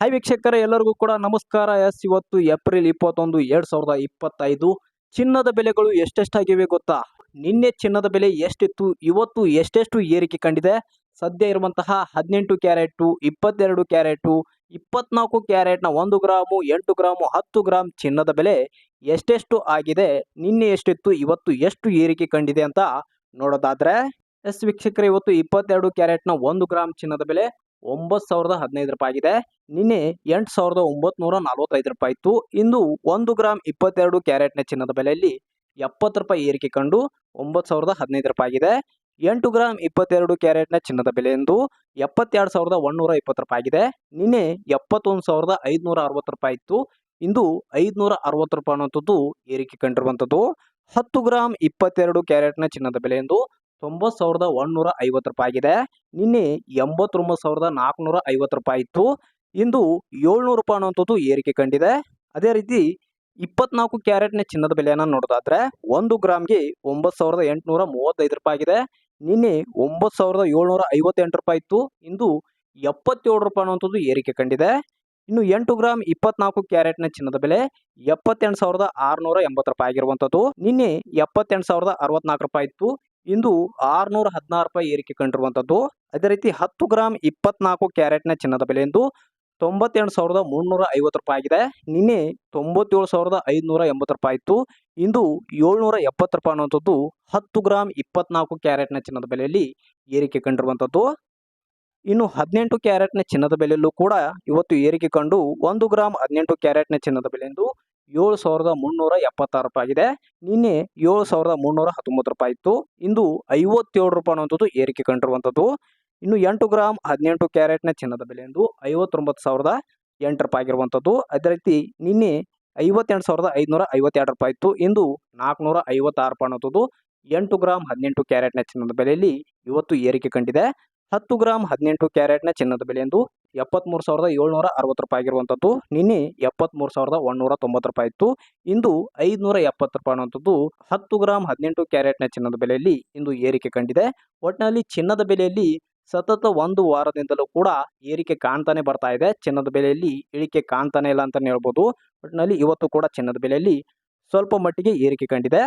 Hi ವೀಕ್ಷಕರ, ಎಲ್ಲರಿಗೂ ಕೂಡ ನಮಸ್ಕಾರ. ಎಸ್, ಇವತ್ತು ಏಪ್ರಿಲ್ ಇಪ್ಪತ್ತೊಂದು, ಎರಡ್ ಸಾವಿರದ ಇಪ್ಪತ್ತೈದು. ಚಿನ್ನದ ಬೆಲೆಗಳು ಎಷ್ಟೆಷ್ಟಾಗಿವೆ ಗೊತ್ತಾ? ನಿನ್ನೆ ಚಿನ್ನದ ಬೆಲೆ ಎಷ್ಟಿತ್ತು, ಇವತ್ತು ಎಷ್ಟೆಷ್ಟು ಏರಿಕೆ ಕಂಡಿದೆ? ಸದ್ಯ ಇರುವಂತಹ ಹದಿನೆಂಟು ಕ್ಯಾರೆಟು, ಇಪ್ಪತ್ತೆರಡು ಕ್ಯಾರೆಟು, ಇಪ್ಪತ್ನಾಲ್ಕು ಕ್ಯಾರೆಟ್ನ ಒಂದು ಗ್ರಾಮು, ಎಂಟು ಗ್ರಾಮು, ಹತ್ತು ಗ್ರಾಮ್ ಚಿನ್ನದ ಬೆಲೆ ಎಷ್ಟೆಷ್ಟು ಆಗಿದೆ? ನಿನ್ನೆ ಎಷ್ಟಿತ್ತು, ಇವತ್ತು ಎಷ್ಟು ಏರಿಕೆ ಕಂಡಿದೆ ಅಂತ ನೋಡೋದಾದ್ರೆ, ಎಸ್ ವೀಕ್ಷಕರ, ಇವತ್ತು ಇಪ್ಪತ್ತೆರಡು ಕ್ಯಾರೆಟ್ನ ಒಂದು ಗ್ರಾಮ್ ಚಿನ್ನದ ಬೆಲೆ ಒಂಬತ್ತು ಸಾವಿರದ ಹದಿನೈದು ರೂಪಾಯಿ ಆಗಿದೆ. ನಿನ್ನೆ ಎಂಟು ಸಾವಿರದ ಒಂಬತ್ನೂರ ನಲವತ್ತೈದು ರೂಪಾಯಿ ಇತ್ತು. ಇಂದು ಒಂದು ಗ್ರಾಮ್ ಇಪ್ಪತ್ತೆರಡು ಕ್ಯಾರೆಟ್ನ ಚಿನ್ನದ ಬೆಲೆಯಲ್ಲಿ ಎಪ್ಪತ್ತು ರೂಪಾಯಿ ಏರಿಕೆ ಕಂಡು ಒಂಬತ್ತು ಸಾವಿರದ ಹದಿನೈದು ರೂಪಾಯಿ ಆಗಿದೆ. ಎಂಟು ಗ್ರಾಮ್ ಇಪ್ಪತ್ತೆರಡು ಕ್ಯಾರೆಟ್ನ ಚಿನ್ನದ ಬೆಲೆ ಎಂದು ಎಪ್ಪತ್ತೆರಡು ಸಾವಿರದ ಒಂದೂರ ಇಪ್ಪತ್ತು ರೂಪಾಯಿ ಆಗಿದೆ. ನಿನ್ನೆ ಎಪ್ಪತ್ತೊಂದು ಸಾವಿರದ ಐದುನೂರ ಅರವತ್ತು ರೂಪಾಯಿ ಇತ್ತು. ಇಂದು ಐದುನೂರ ಅರವತ್ತು ರೂಪಾಯಿ ಅನ್ನುವಂಥದ್ದು ಏರಿಕೆ ಕಂಡಿರುವಂಥದ್ದು. ಹತ್ತು ಗ್ರಾಮ್ ಇಪ್ಪತ್ತೆರಡು ಕ್ಯಾರೆಟ್ನ ಚಿನ್ನದ ಬೆಲೆ ಎಂದು ತೊಂಬತ್ತು ಸಾವಿರದ ಒಂದುನೂರ ಐವತ್ತು ರೂಪಾಯಿ ಆಗಿದೆ ನಿನ್ನೆ ಎಂಬತ್ತೊಂಬತ್ತು ಸಾವಿರದ ನಾಲ್ಕುನೂರ ಐವತ್ತು ರೂಪಾಯಿ ಇತ್ತು. ಇಂದು ಏಳ್ನೂರು ರೂಪಾಯಿ ಅನ್ನುವಂಥದ್ದು ಏರಿಕೆ ಕಂಡಿದೆ. ಅದೇ ರೀತಿ ಇಪ್ಪತ್ನಾಲ್ಕು ಕ್ಯಾರೆಟ್ನ ಚಿನ್ನದ ಬೆಲೆಯನ್ನು ನೋಡೋದಾದ್ರೆ ಒಂದು ಗ್ರಾಮ್ಗೆ ಒಂಬತ್ತು ಸಾವಿರದ ಎಂಟುನೂರ ಮೂವತ್ತೈದು ರೂಪಾಯಿ ಆಗಿದೆ ನಿನ್ನೆ ಒಂಬತ್ತು ಸಾವಿರದ ಏಳ್ನೂರ ಐವತ್ತೆಂಟು ರೂಪಾಯಿ ಇತ್ತು. ಇಂದು ಎಪ್ಪತ್ತೇಳು ರೂಪಾಯಿ ಅನ್ನುವಂಥದ್ದು ಏರಿಕೆ ಕಂಡಿದೆ. ಇನ್ನು ಎಂಟು ಗ್ರಾಮ್ ಇಪ್ಪತ್ನಾಲ್ಕು ಕ್ಯಾರೆಟ್ನ ಚಿನ್ನದ ಬೆಲೆ ಎಪ್ಪತ್ತೆಂಟು ಸಾವಿರದ ಆರುನೂರ ಎಂಬತ್ತು ರೂಪಾಯಿ ಆಗಿರುವಂಥದ್ದು ನಿನ್ನೆ ಎಪ್ಪತ್ತೆಂಟು ಸಾವಿರದ ಅರವತ್ನಾಲ್ಕು ರೂಪಾಯಿ ಇತ್ತು. ಇಂದು ಆರುನೂರ ಹದಿನಾರು ರೂಪಾಯಿ ಏರಿಕೆ ಕಂಡಿರುವಂಥದ್ದು. ಅದೇ ರೀತಿ ಹತ್ತು ಗ್ರಾಮ್ ಇಪ್ಪತ್ನಾಲ್ಕು ಕ್ಯಾರೆಟ್ನ ಚಿನ್ನದ ಬೆಲೆ ಎಂದು ತೊಂಬತ್ತೆರಡು ಸಾವಿರದ ಮುನ್ನೂರ ಐವತ್ತು ರೂಪಾಯಿ ಆಗಿದೆ. ನಿನ್ನೆ ತೊಂಬತ್ತೇಳು ಸಾವಿರದ ಐದುನೂರ ಎಂಬತ್ತು ರೂಪಾಯಿ ಇತ್ತು ಇಂದು ಏಳ್ನೂರ ಎಪ್ಪತ್ತು ರೂಪಾಯಿ ಅನ್ನುವಂಥದ್ದು ಹತ್ತು ಗ್ರಾಮ್ ಇಪ್ಪತ್ನಾಲ್ಕು ಕ್ಯಾರೆಟ್ನ ಚಿನ್ನದ ಬೆಲೆಯಲ್ಲಿ ಏರಿಕೆ ಕಂಡಿರುವಂಥದ್ದು. ಇನ್ನು ಹದಿನೆಂಟು ಕ್ಯಾರೆಟ್ನ ಚಿನ್ನದ ಬೆಲೆಯಲ್ಲೂ ಕೂಡ ಇವತ್ತು ಏರಿಕೆ ಕಂಡು ಒಂದು ಗ್ರಾಮ್ ಹದಿನೆಂಟು ಕ್ಯಾರೆಟ್ನ ಚಿನ್ನದ ಬೆಲೆ ಎಂದು ಏಳು ಸಾವಿರದ ಮುನ್ನೂರ ಎಪ್ಪತ್ತಾರು ರೂಪಾಯಿ ಆಗಿದೆ. ನಿನ್ನೆ ಏಳು ಸಾವಿರದ ಮುನ್ನೂರ ಹತ್ತೊಂಬತ್ತು ರೂಪಾಯಿ ಇತ್ತು. ಇಂದು ಐವತ್ತೇಳು ರೂಪಾಯಿ ಅನ್ನುವಂಥದ್ದು ಏರಿಕೆ ಕಂಡಿರುವಂಥದ್ದು. ಇನ್ನು ಎಂಟು ಗ್ರಾಮ್ ಹದಿನೆಂಟು ಕ್ಯಾರೆಟ್ನ ಚಿನ್ನದ ಬೆಲೆ ಎಂದು ಐವತ್ತೊಂಬತ್ತು ಸಾವಿರದ ಎಂಟು ರೂಪಾಯಿ ಆಗಿರುವಂಥದ್ದು. ಅದೇ ರೀತಿ ನಿನ್ನೆ ಐವತ್ತೆಂಟು ಸಾವಿರದ ಐದುನೂರ ಐವತ್ತೆರಡು ರೂಪಾಯಿ ಇತ್ತು. ಇಂದು ನಾಲ್ಕುನೂರ ಐವತ್ತಾರು ರೂಪಾಯಿ ಅನ್ನೋದು ಎಂಟು ಗ್ರಾಮ್ ಹದಿನೆಂಟು ಕ್ಯಾರೆಟ್ನ ಚಿನ್ನದ ಬೆಲೆಯಲ್ಲಿ ಇವತ್ತು ಏರಿಕೆ ಕಂಡಿದೆ. ಹತ್ತು ಗ್ರಾಮ್ ಹದಿನೆಂಟು ಕ್ಯಾರೆಟ್ನ ಚಿನ್ನದ ಬೆಲೆ ಎಂದು ಎಪ್ಪತ್ತ್ಮೂರು ಸಾವಿರದ ಏಳ್ನೂರ ಅರವತ್ತು ರೂಪಾಯಿ ಆಗಿರುವಂಥದ್ದು. ನಿನ್ನೆ ಎಪ್ಪತ್ತ್ಮೂರು ಸಾವಿರದ ಒಂದೂರ ತೊಂಬತ್ತು ರೂಪಾಯಿ ಇತ್ತು. ಇಂದು ಐದುನೂರ ಎಪ್ಪತ್ತು ರೂಪಾಯಿ ಅನ್ನುವಂಥದ್ದು ಹತ್ತು ಗ್ರಾಮ್ ಹದಿನೆಂಟು ಕ್ಯಾರೆಟ್ನ ಚಿನ್ನದ ಬೆಲೆಯಲ್ಲಿ ಇಂದು ಏರಿಕೆ ಕಂಡಿದೆ. ಒಟ್ಟಿನಲ್ಲಿ ಚಿನ್ನದ ಬೆಲೆಯಲ್ಲಿ ಸತತ ಒಂದು ವಾರದಿಂದಲೂ ಕೂಡ ಏರಿಕೆ ಕಾಣ್ತಾನೆ ಬರ್ತಾ ಇದೆ. ಚಿನ್ನದ ಬೆಲೆಯಲ್ಲಿ ಇಳಿಕೆ ಕಾಣ್ತಾನೆ ಇಲ್ಲ ಅಂತಲೇ ಹೇಳ್ಬೋದು. ಒಟ್ಟಿನಲ್ಲಿ ಇವತ್ತು ಕೂಡ ಚಿನ್ನದ ಬೆಲೆಯಲ್ಲಿ ಸ್ವಲ್ಪ ಮಟ್ಟಿಗೆ ಏರಿಕೆ ಕಂಡಿದೆ.